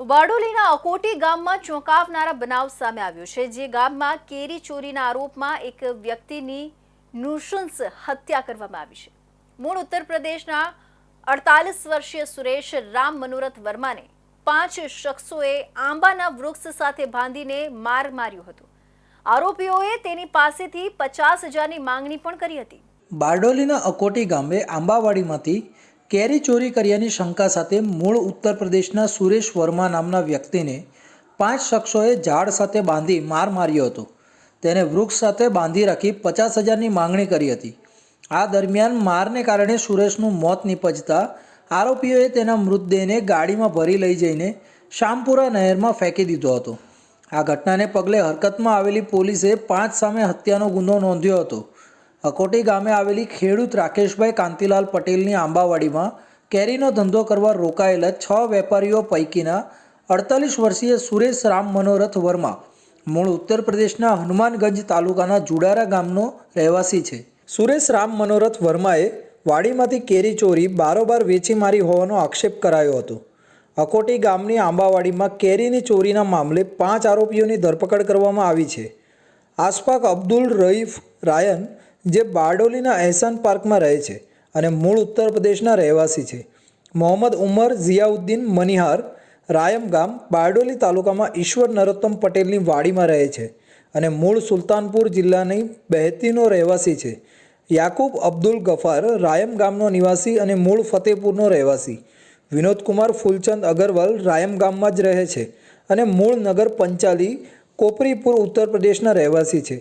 બારડોલીના અકોટી ગામમાં ચોંકાવનારા બનાવ સામે આવ્યો છે, જે ગામમાં કેરી ચોરીના આરોપમાં એક વ્યક્તિની નૃશંસ હત્યા કરવામાં આવી છે. મૂળ ઉત્તર પ્રદેશના અડતાલીસ વર્ષીય સુરેશ રામ મનોરથ વર્માને પાંચ શખ્સોએ આંબાના વૃક્ષ સાથે બાંધીને માર માર્યો હતો. આરોપીઓએ તેની પાસેથી પચાસ હજારની માંગણી પણ કરી હતી. બારડોલીના અકોટી ગામે આંબાવાડીમાંથી કેરી ચોરી કર્યાની શંકા સાથે મૂળ ઉત્તર પ્રદેશના સુરેશ વર્મા નામના વ્યક્તિને પાંચ શખ્સોએ ઝાડ સાથે બાંધી માર માર્યો હતો. તેને વૃક્ષ સાથે બાંધી રાખી પચાસ હજારની માંગણી કરી હતી. આ દરમિયાન મારને કારણે સુરેશનું મોત નીપજતા આરોપીઓએ તેના મૃતદેહને ગાડીમાં ભરી લઈ જઈને શામપુરા નહેરમાં ફેંકી દીધો હતો. આ ઘટનાને પગલે હરકતમાં આવેલી પોલીસે પાંચ સામે હત્યાનો ગુનો નોંધ્યો હતો. અકોટી ગામે આવેલી ખેડૂત રાકેશભાઈ કાંતિલાલ પટેલની આંબાવાડીમાં કેરીનો ધંધો કરવા રોકાયેલા છ વેપારીઓ પૈકીના અડતાલીસ વર્ષીય સુરેશ રામ મનોરથ વર્મા મૂળ ઉત્તર પ્રદેશના હનુમાનગંજ તાલુકાના જુડારા ગામનો રહેવાસી છે. સુરેશ રામ મનોરથ વર્માએ વાડીમાંથી કેરી ચોરી, બારોબાર વેચી મારી હોવાનો આક્ષેપ કરાયો હતો. અકોટી ગામની આંબાવાડીમાં કેરીની ચોરીના મામલે પાંચ આરોપીઓની ધરપકડ કરવામાં આવી છે. આસપાક અબ્દુલ રઈફ રાયન જે બારડોલીના એહસાન પાર્કમાં રહે છે અને મૂળ ઉત્તર પ્રદેશના રહેવાસી છે. મોહમ્મદ ઉમર ઝિયાઉદ્દીન મનિહાર રાયમ ગામ બારડોલી તાલુકામાં ઈશ્વર નરોત્તમ પટેલની વાડીમાં રહે છે અને મૂળ સુલતાનપુર જિલ્લાની બહેતીનો રહેવાસી છે. યાકુબ અબ્દુલ ગફાર રાયમ ગામનો નિવાસી અને મૂળ ફતેપુરનો રહેવાસી. વિનોદકુમાર ફૂલચંદ અગરવાલ રાયમ ગામમાં જ રહે છે અને મૂળ નગર પંચાલી કોપરીપુર ઉત્તર પ્રદેશના રહેવાસી છે.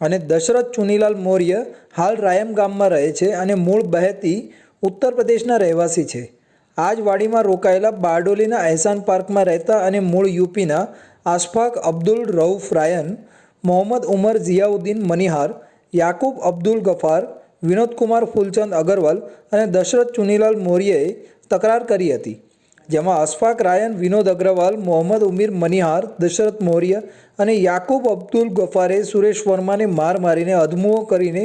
અને દશરથ ચુનીલાલ મૌર્ય હાલ રાયમ ગામમાં રહે છે અને મૂળ બહેતી ઉત્તર પ્રદેશના રહેવાસી છે. આ જ વાડીમાં રોકાયેલા બારડોલીના અહેસાન પાર્કમાં રહેતા અને મૂળ યુપીના આશફાક અબ્દુલ રઉફ રાયન, મોહમ્મદ ઉમર ઝિયાઉદ્દીન મનિહાર, યાકુબ અબ્દુલ ગફાર, વિનોદકુમાર ફૂલચંદ અગરવાલ અને દશરથ ચુનીલાલ મૌર્યએ તકરાર કરી હતી. જેમાં અશફાક રાયન, વિનોદ અગ્રવાલ, મોહમ્મદ ઉમીર, મનિહાર, દશરથ મૌર્ય અને યાકુબ અબ્દુલ ગફારે સુરેશ વર્માને માર મારીને અધમુઓ કરીને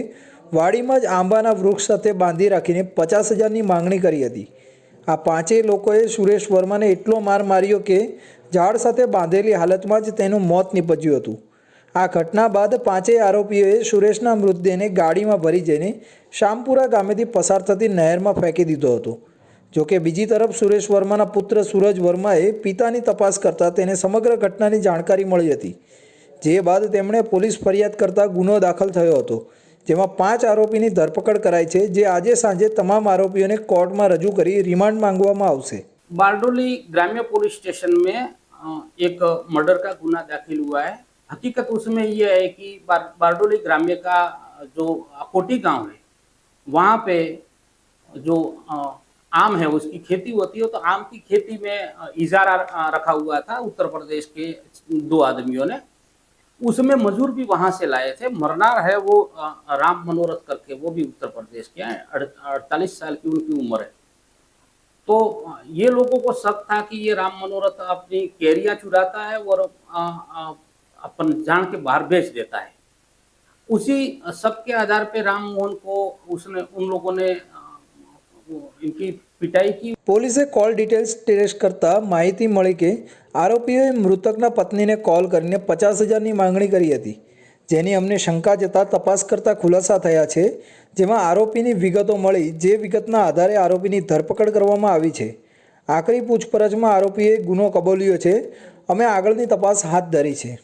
વાડીમાં જ આંબાના વૃક્ષ સાથે બાંધી રાખીને પચાસ હજારની માંગણી કરી હતી. આ પાંચેય લોકોએ સુરેશ વર્માને એટલો માર માર્યો કે ઝાડ સાથે બાંધેલી હાલતમાં જ તેનું મોત નીપજ્યું હતું. આ ઘટના બાદ પાંચેય આરોપીઓએ સુરેશના મૃતદેહને ગાડીમાં ભરી જઈને શામપુરા ગામેથી પસાર થતી નહેરમાં ફેંકી દીધો હતો. જોકે બીજી તરફ સુરેશ વર્માના પુત્ર સૂરજ વર્માએ પિતાની તપાસ કરતાં તેને સમગ્ર ઘટનાની જાણકારી મળી હતી જે બાદ તેમણે પોલીસ ફરિયાદ કરતાં ગુનો દાખલ થયો હતો જેમાં પાંચ આરોપીની ધરપકડ કરાઈ છે જે આજે સાંજે તમામ આરોપીઓને કોર્ટમાં રજૂ કરી રિમાન્ડ માંગવામાં આવશે बारडोली ग्राम्य पुलिस स्टेशन में अ, एक मर्डर का गुना दाखिल हुआ है हकीकत उसमें ये है कि बार, बारडोली ग्राम्य का जो कोटी गांव है वहाँ पे जो अ, आम है, उसकी खेती होती है तो आम की खेती में इजारा रखा हुआ था उत्तर प्रदेश के दो आदमियों ने। उसमें मजूर भी वहाँ से लाए थे। मरनार है वो राम मनोरथ करके, वो भी उत्तर प्रदेश के हैं। अड़तालीस साल की उनकी उम्र है। तो ये लोगों को शक था कि ये राम मनोरथ अपनी कैरियाँ चुराता है और अपन जान के बाहर बेच देता है। उसी शक के आधार पे राम मोहन को उसने, उन लोगों ने પોલીસે કોલ ડિટેલ્સ ટ્રેસ કરતા માહિતી મળી કે આરોપીએ મૃતકના પત્નીને કોલ કરીને પચાસ હજારની માંગણી કરી હતી. જેની અમને શંકા જતાં તપાસ કરતા ખુલાસા થયા છે. જેમાં આરોપીની વિગતો મળી, જે વિગતના આધારે આરોપીની ધરપકડ કરવામાં આવી છે. આખરી પૂછપરછમાં આરોપીએ ગુનો કબૂલ્યો છે. અમે આગળની તપાસ હાથ ધરી છે.